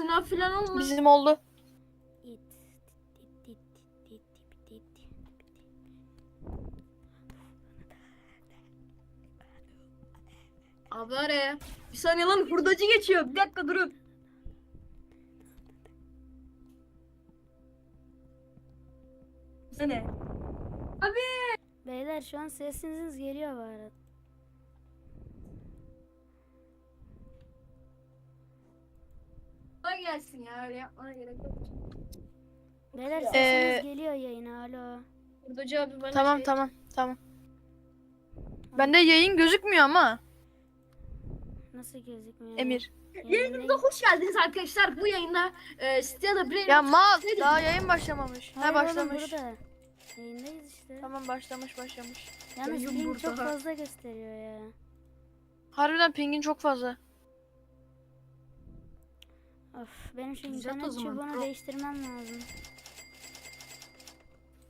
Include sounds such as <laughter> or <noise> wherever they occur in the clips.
sınav falan olmasın. Bizim oldu. Abi araya. Bir saniye lan hurdacı geçiyor. Bir dakika durun. Bu ne? Beyler şu an sesiniz geliyor bu arada. Gelsin ya öyle yapmana gerek yok. Beyler Ee, sesiniz geliyor yayına alo. Hurdacı abi bana Tamam şey... tamam tamam. Bende yayın gözükmüyor ama. Nasıl gözükmüyor? Emir. Yayınımıza hoş geldiniz arkadaşlar. Bu yayında e, Stella Brain Ya mal Şey daha yayın başlamamış. Hayır Ha oğlum, başlamış. burada. Yayındayız işte. Tamam başlamış başlamış. Yalnız Yayın ping çok burada. fazla gösteriyor ya. Harbiden pingin çok fazla. Of benim şu Düzelt internet çubuğunu değiştirmem lazım.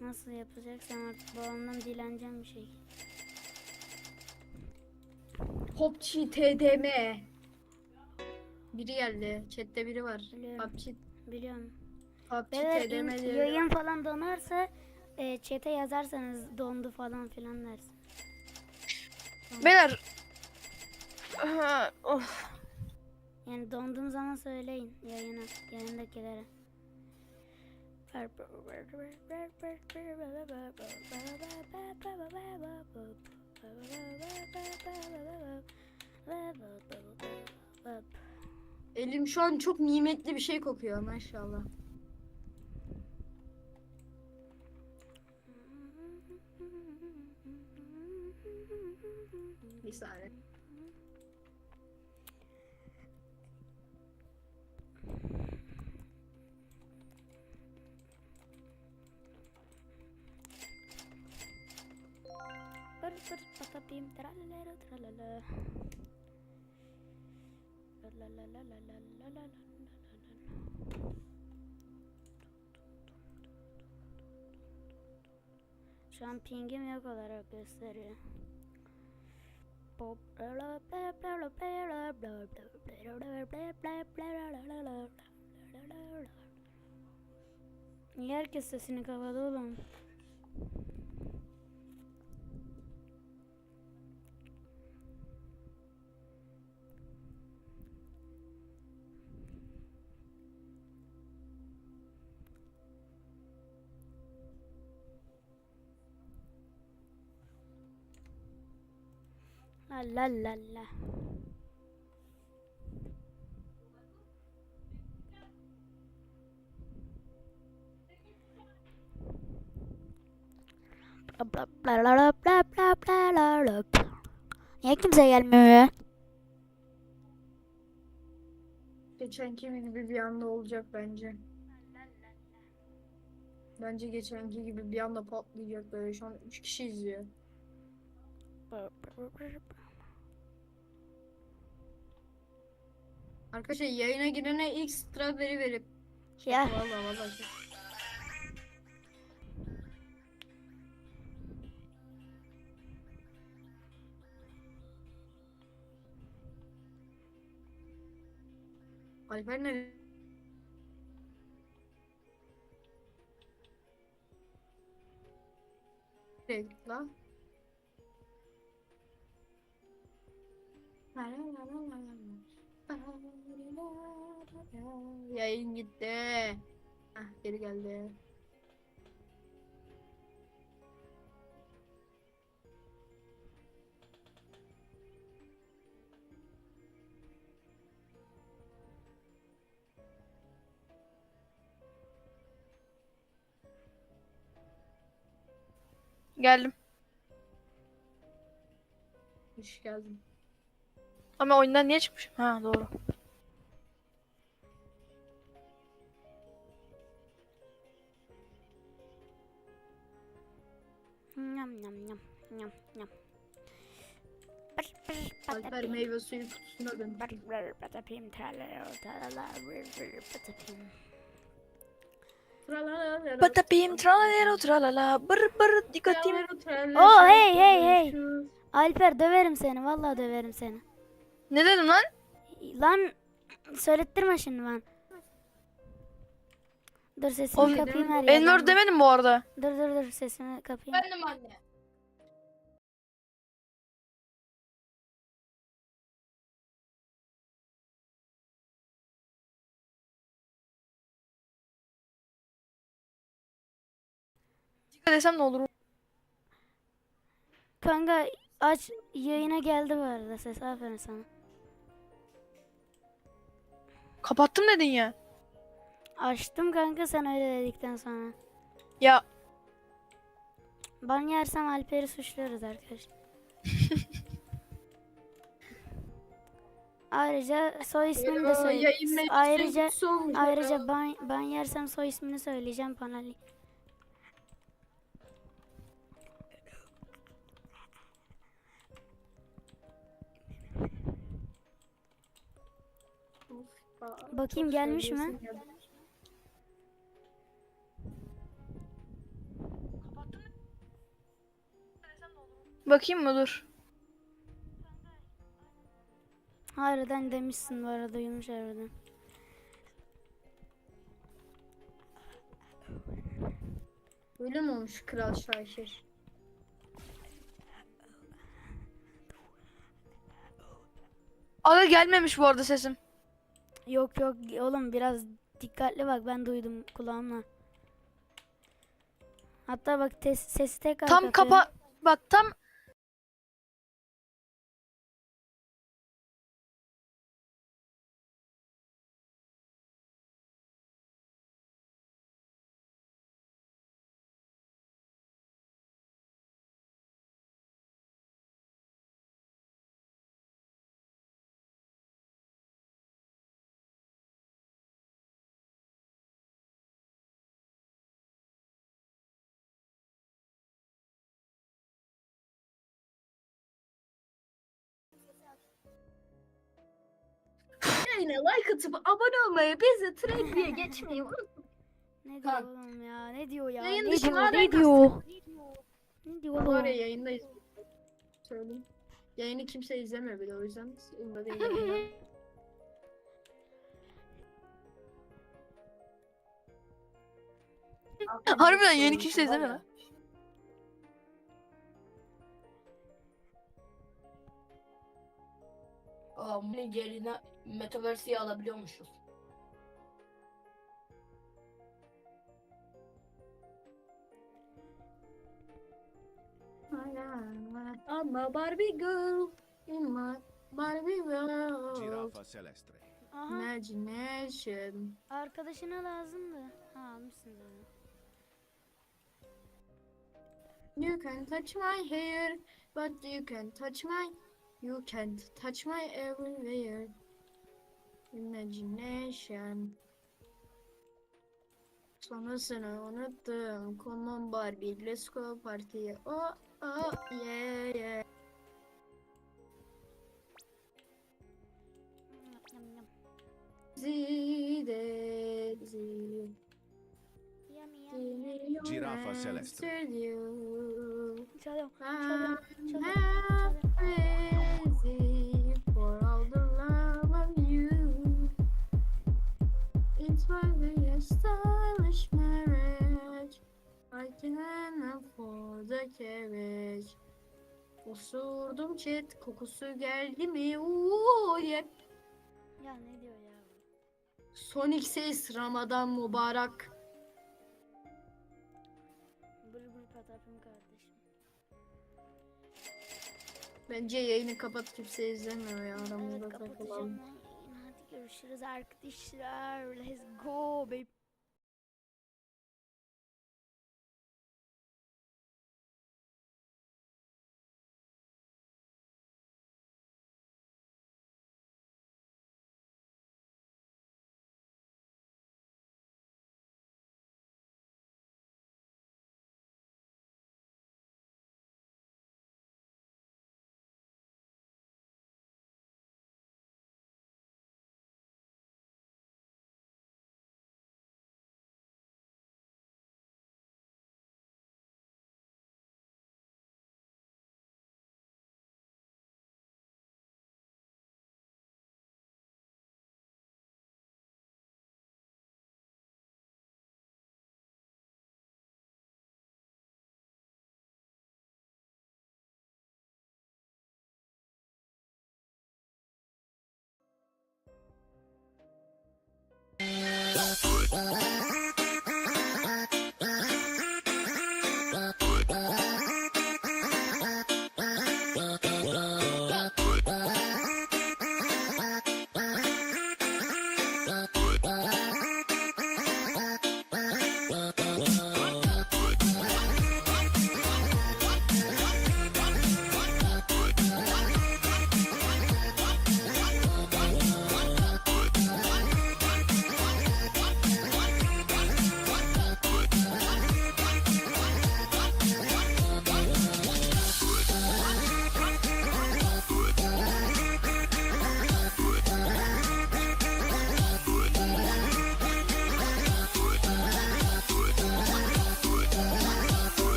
Nasıl yapacaksam artık babamdan dileneceğim bir şey. Popçi TDM. Biri geldi. Chat'te biri var. Biliyorum. PUBG, Biliyorum. PUBG Beyler TDM diye. yayın falan donarsa e, chat'e yazarsanız dondu falan filan dersin. Beyler. Of. Yani donduğum zaman söyleyin yayına, yayındakilere. Elim şu an çok nimetli bir şey kokuyor maşallah. patır patapim tralalero tralala. Şu an pingim yok olarak gösteriyor. Niye herkes sesini kapadı oğlum? La. Niye kimse gelmiyor? Geçenki gibi bir anda olacak bence. Bence geçenki gibi bir anda patlayacak böyle. Şu an 3 kişi izliyor. Arkadaşlar yayına girene ilk strawberry verip. Ya Vallahi vallahi. Alper ne? Nereye gitti lan? <laughs> Yayın gitti. Heh, geri geldi. Geldim. Hoş geldin. Ama oyundan niye çıkmışım? Ha doğru. Nyam nyam nyam nyam nyam. Pır pır Alper patapim. meyve suyu kutusuna dön. Patapim patapim. Patapim tralalero tralala bır bır dikkatim. Oo, hey, hey, hey. Alper döverim seni vallahi döverim seni. Ne dedim lan? Lan söylettirme şimdi ben. Dur sesimi Oğlum, kapayım her Enver yerden. demedim bu arada. Dur dur dur sesimi kapayım. Efendim anne. Dikkat desem ne olur? Kanka aç yayına geldi bu arada ses aferin sana. Kapattım dedin ya. Açtım kanka sen öyle dedikten sonra. Ya Ban yersem Alper'i suçluyoruz arkadaşlar. <laughs> Ayrıca soy ismini de söyle. Ayrıca ayrıca ban, ban yersem soy ismini söyleyeceğim Panali. Bakayım gelmiş mi? bakayım mı dur. Harbiden demişsin bu arada uyumuş harbiden. Öyle mi olmuş Kral Şahir? Aga gelmemiş bu arada sesim. Yok yok. Oğlum biraz dikkatli bak. Ben duydum kulağımla. Hatta bak tes, sesi tekrar Tam kapa bak tam Yayına like atıp abone olmayı, bizi diye geçmeyi unutmayın. Ne diyor oğlum ya? Ne diyor ya? Yayın ne dışı diyor? Ne diyor? Ne diyor ya oğlum? yayındayız. Söyleyeyim. Yayını kimse izlemiyor bile o yüzden. umurumda değil yayında. harbiden yeni kimse izlemiyor lan. Bunun yerine Metaverse'i alabiliyormuşuz. I'm a Barbie girl in my Barbie world. Giraffa celeste. Aha Imagination. arkadaşına lazımdı. Ha almışsın zaten. You can touch my hair, but you can touch my. You can't touch my everywhere. Imagination. Sonrasını unuttum. Come on Barbie, let's go party'ye. Oh, oh, yeah, yeah. Zide, zide. Giraffa celeste. Çalıyorum, I'm çalıyorum, çalıyorum, a stylish marriage. I can afford the carriage. Osurdum chat kokusu geldi mi? Uuu yeah. Ya ne diyor ya? Sonic Says Ramazan mübarek. Bır bır patapim kardeşim. Bence yayını kapat kimse izlemiyor ya aramızda Evet takılalım. Görüşürüz arkadaşlar. Let's go baby.